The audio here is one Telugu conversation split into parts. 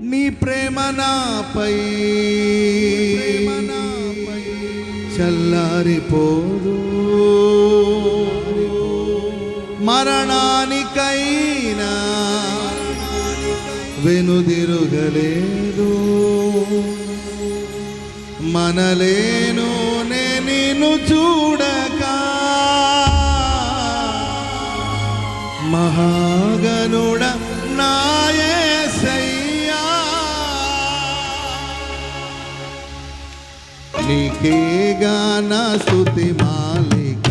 నీ ప్రేమ నాపై చల్లారిపోదు. మరణానికైనా వెనుదిరుగలేదు. మనలేను నే నిన్ను చూడక. మహాగనుడ నీకేగా నా స్తుతి మాలిక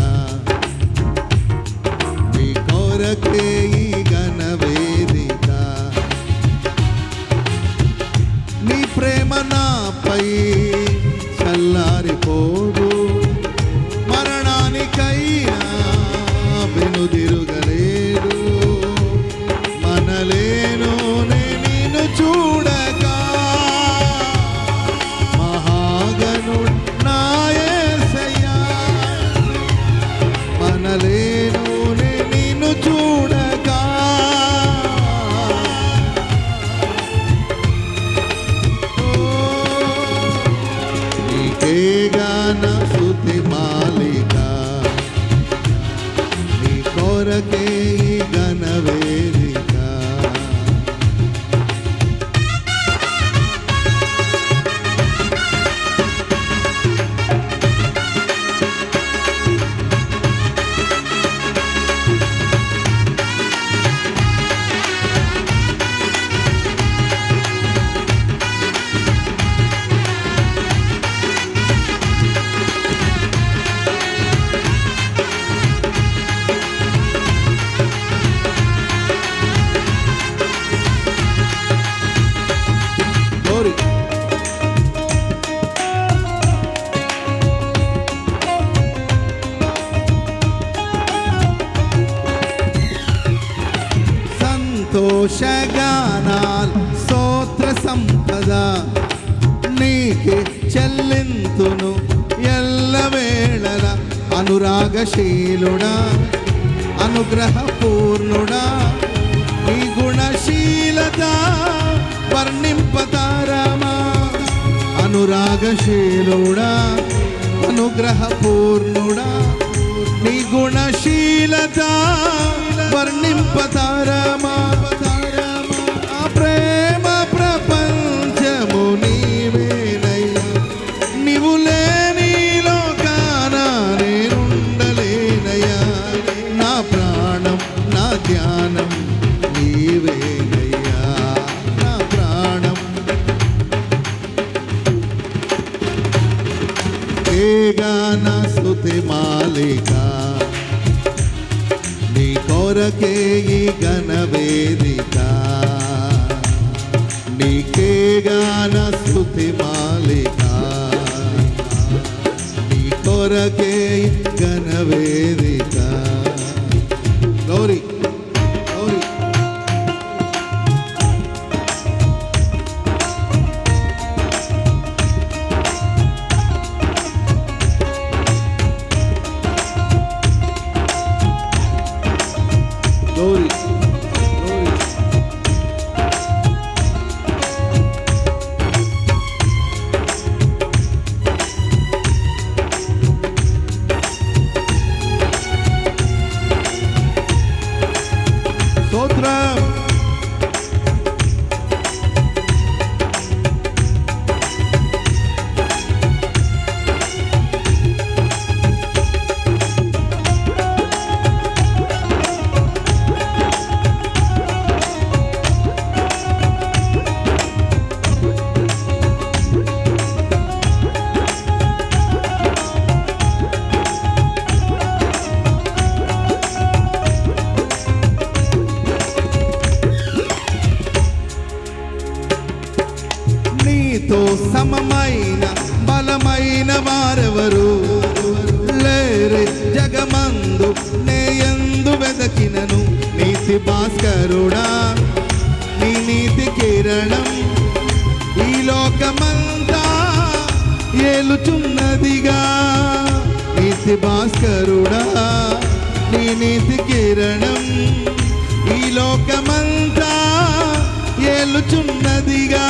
నీ కొరకే కొరకే ఈ సంతోషగానాల్ స్తోత్ర సంపద నీకే చెల్లింతును ఎల్లవేళల అనురాగశీలుడా అనుగ్రహపూర్ణుడా. నీ గుణశీలత వర్ణింపతారామా అనురాగశీలుడా అనుగ్రహపూర్ణుడా. నీ గుణశీలత వర్ణింపతారమా ఆ ప్రేమ ప్రపంచము నీవేనయ్యా. నీవు లేని లోకాన నేనుండలేనయ్యా. నా ప్రాణం నా ధ్యానం నీవేనయ్యా. నా ప్రాణం. ఏగా నా స్తుతి మాలిక కొరకే ఈ ఘన నీకే గాన స్థుతి మాలిక. నీ కొరకే ఈ లేరే జగమందు నేయందు వెదకినను నీసి భాస్కరుడా నీ నీతి కిరణం ఈ లోకమంతా ఏలుచున్నదిగా. నీతి భాస్కరుడా నీ నీతి కిరణం ఈ లోకమంతా ఏలుచున్నదిగా.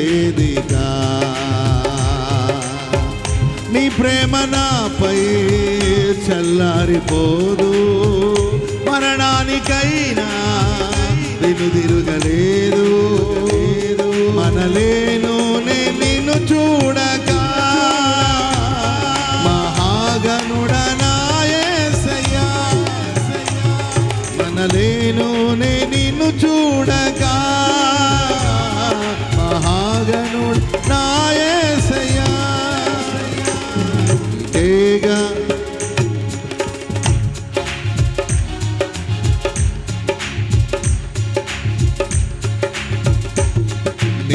వేదిక. నీ ప్రేమ నాపై చల్లారిపోదు. మరణానికైనా వెనుదిరుగలేదు. మనలేను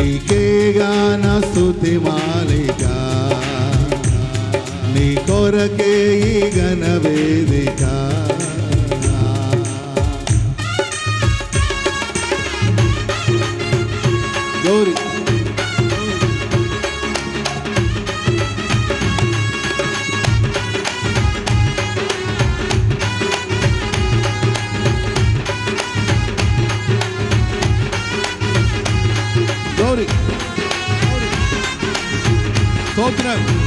నీకేగాన స్థుతి మాలిక. నీ కొరకే ఈ గణ వేదిక. స్తోత్రం నీతో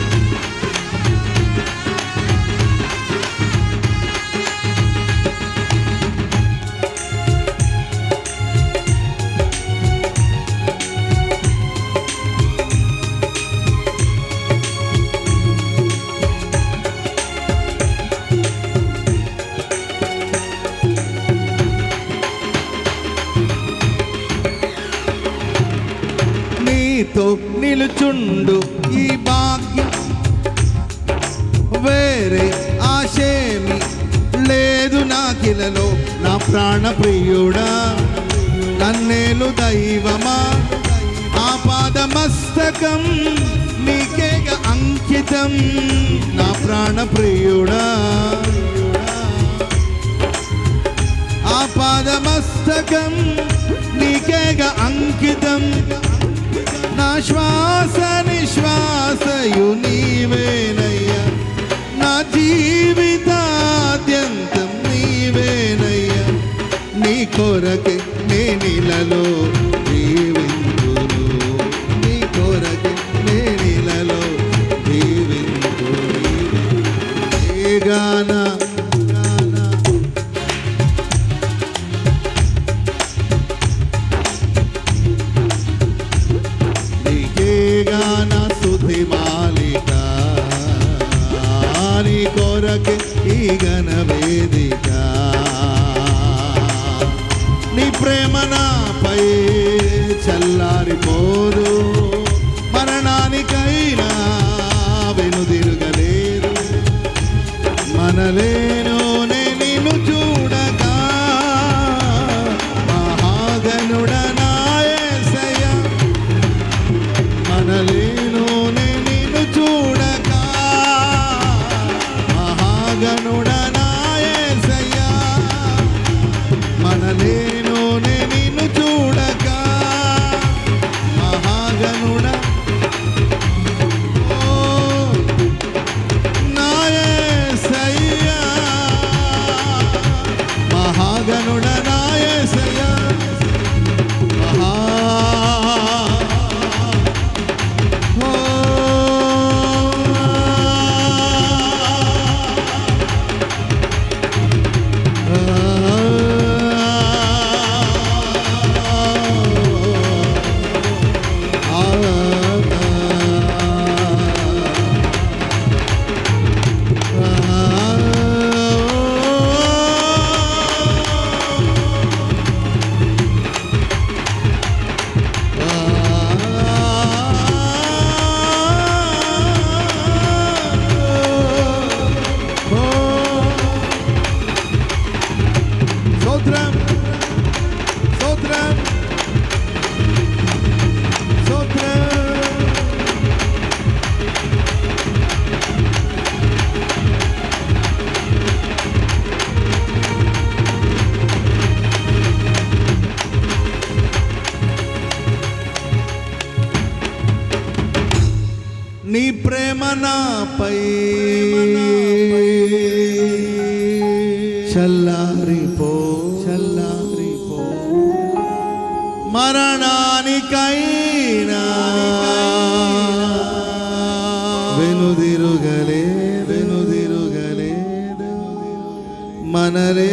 నిలుచుండు ఈ భాగ్యం వేరే ఆశేమి లేదు నా కిలలో. నా ప్రాణ ప్రియుడా నన్నేలు దైవమా? ఆ పాదమస్తకం నీకేగ అంకితం. నా ప్రాణ ప్రియుడా ఆ పాదమస్తకం నీకేగ అంకితం. నా శ్వాస నిశ్వాసయు నీవేనయ్యా. నా జీవితాద్యంతం నీవేనయ్యా. నీ కొరకే నేనిలలో కొరకే ఈ గణ వేదిక. నీ ప్రేమ నాపై చల్లారిపోదు మరణానికైనా వెనుదిరుగలేదు. మనలే ప్రేమనాపై చల్లారిపో చల్లారిపో. మరణానికైనా వెనుదిరుగలే వెనుదిరుగలే మనలేను